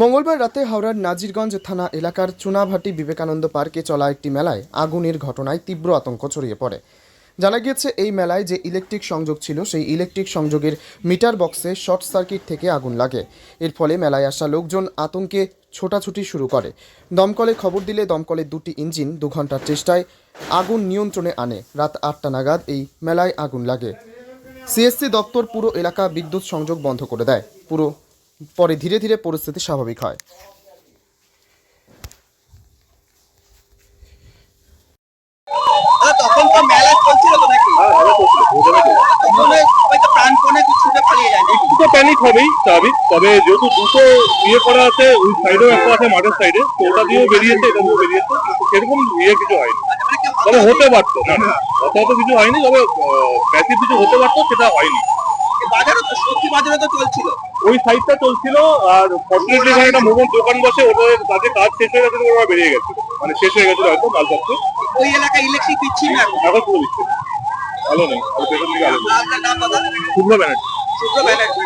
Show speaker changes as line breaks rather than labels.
মঙ্গলবার রাতে হাওড়ার নাজিরগঞ্জ থানা এলাকার চুনাভাটি বিবেকানন্দ পার্কে চলা একটি মেলায় আগুনের ঘটনায় তীব্র আতঙ্ক ছড়িয়ে পড়ে। জানা গিয়েছে, এই মেলায় যে ইলেকট্রিক সংযোগ ছিল, সেই ইলেকট্রিক সংযোগের মিটার বক্সে শর্ট সার্কিট থেকে আগুন লাগে। এর ফলে মেলায় আসা লোকজন আতঙ্কে ছোটাছুটি শুরু করে। দমকলে খবর দিলে দমকলের দুটি ইঞ্জিন দু ঘণ্টার চেষ্টায় আগুন নিয়ন্ত্রণে আনে। রাত আটটা নাগাদ এই মেলায় আগুন লাগে। সিএসসি দপ্তর পুরো এলাকা বিদ্যুৎ সংযোগ বন্ধ করে দেয়। পুরো পরে ধীরে ধীরে পরিস্থিতি স্বাভাবিক হয়।
প্যানিক হবেই স্বাভাবিক। তবে যেহেতু দুটো ইয়ে করা আছে ওই সাইডেও একটা আছে মাঠের সাইডে তো ওটা দিয়েও বেরিয়েছে এটা দিয়েও বেরিয়েছে সেরকম ইয়ে কিছু হয়নি।
মানে
তবে হতে পারতো না হতাহত কিছু হয়নি তবে প্যাসিভ কিছু হতে পারতো সেটা হয়নি।
এই তো সত্যি বাজারও তো চলছিল।
ওই সাইডটা চলছিল আর ফর্চুনেটলি এখানে একটা মোমোর দোকান বসে ওদের তাদের কাজ শেষ হয়ে গেছে ওরা বেরিয়ে গেছিল মানে শেষ হয়ে গেছিল হয়তো মালপত্র
ওই এলাকায় ইলেকট্রিক দিচ্ছি না এখন?
পুরো দিচ্ছে। ভালো নেই আর পেছন দিকে আলো শুভ্র ব্যানার্জি।
শুক্র ব্যানার্জি।